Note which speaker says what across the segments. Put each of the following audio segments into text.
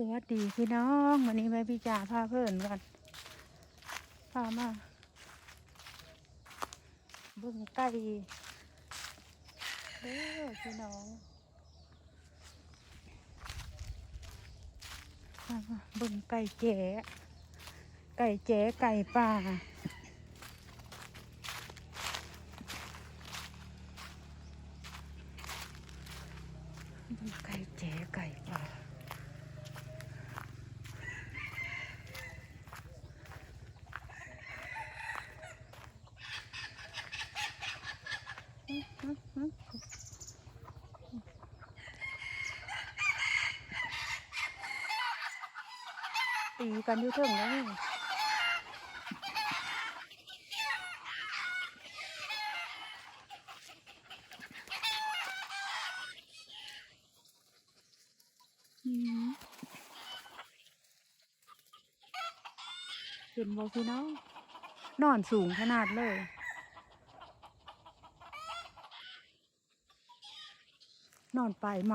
Speaker 1: สวัสดีพี่น้องวันนี้แม่พี่จ่าพาเพื่อนกันพามาบึงไก่เด้อพี่น้องพามาบึงไก่แจ๋ไก่แจ๋ไก่ป่าเบิ่งไก่แจ๋ไก่ป่า ตีกันอยู่เถิงแล้วนี่อืมเห็นบ่พี่น้องนอนสูงขนาดเลยนอนปลายไหม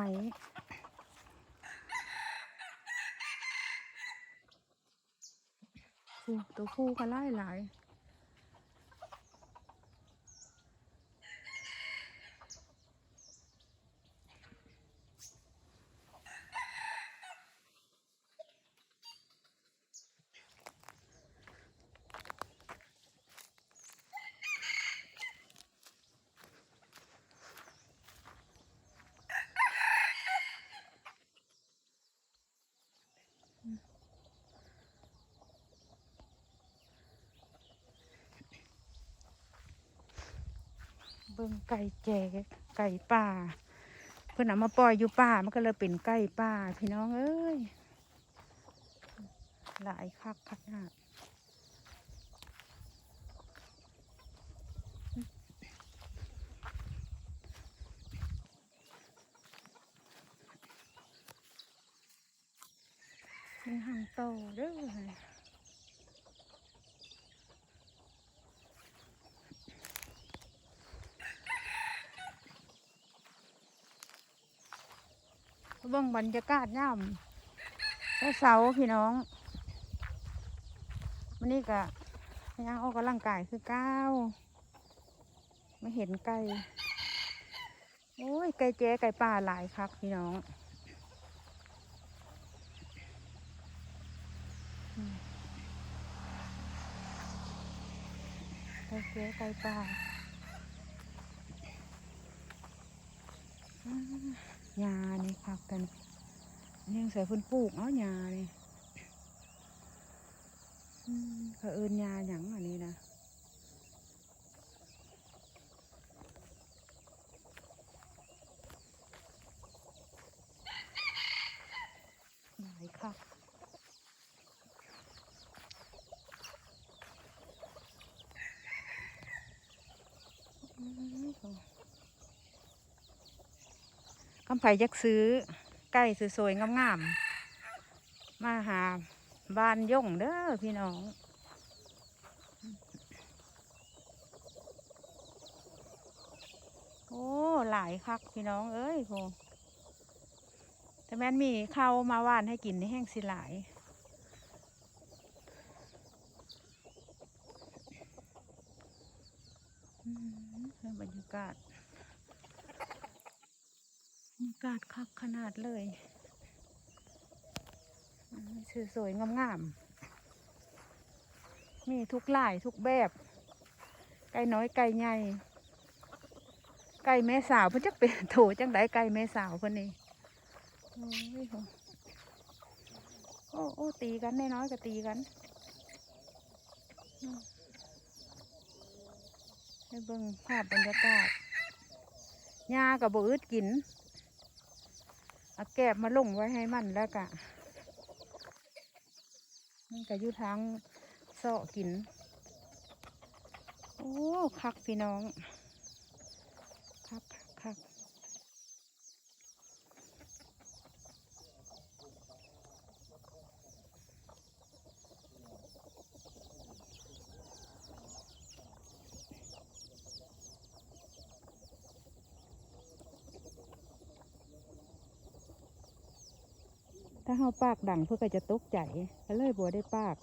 Speaker 1: ตัวผู้ก็ไล่หลาย เบิ่งไก่แจไก่ป่า เพิ่อนเอามาปล่อยอยู่ป่ามันก็เลยเป็นไก่ป่า พี่น้องเอ้ยหลายคักขนาดมีหางโตเด้อ เบิ่งบรรยากาศย่ำเสาพี่น้องวันนี้ก็ยังออกกำลังกายคือก้าวไม่เห็นไก่โอ้ยไก่แจ้ไก่ป่าหลายคักพี่น้องไก่แจ้ไก่ป่าอ่ายา นี่คักกันยังใส่พื้นปลูกเนาะยานี่อืมเขาเอินยาหยังอันนี้นะหลายค่ะอืม คำไผ่ยักซื้อใกล้สวยๆงามๆมาหาบ้านย่งเด้อพี่น้องโอ้หลายคักพี่น้องเอ้ยโหแต่แม่นมีข้าวมาว่านให้กินในแห้งสิหลายบรรยากาศ บรรยากาศคักขนาดเลยสวยๆงามๆ มีทุกลายทุกแบบ ไก่น้อยไก่ใหญ่ ไก่แม่สาวเพิ่นจักเป็นโถจังไดไก่แม่สาวเพิ่นนี่โอ้โหโอ้โอ้ตีกันน้อยๆก็ตีกันให้เบิ่งภาพบรรยากาศหญ้ากับบอึดกิน เอาแกบมาลงไว้ให้มันแล้วกะมันก็อยู่ทางเสาะกิน โอ้คักพี่น้อง คักคัก ถ้าเฮาปากดังเพื่อก็จะตกใจก็เลยบัวได้ปาก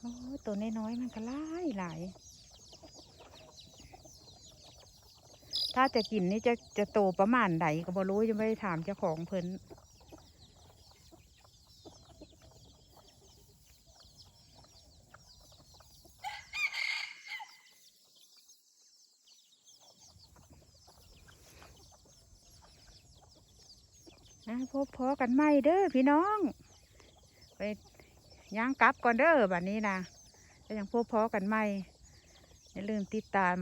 Speaker 1: โอ้ตัวน้อยๆมันก็หลายหลาย ถ้าจะกินนี่จะจะโตประมาณใดก็บ่รู้ยังไม่ได้ถามเจ้าของเพิ่นนะพบพอกันไหมเด้อพี่น้อง ไป ย่างกลับก่อนเด้อแบบนี้นะก็ยังพบพอกันไม่อย่าลืมติดตาม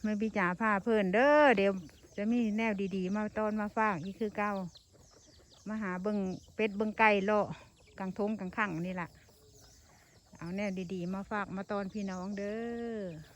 Speaker 1: เมื่อพิจาพาเพิ่นเด้อเดี๋ยวจะมีแนวดีๆ มาตอนมาฝากอีกคือเก้ามาหาเบิงเป็ดเบิงไก่เลาะกลางทงกลางขังนี่แหละเอาแนวดีๆ มาฝากมาตอนพี่น้องเด้อ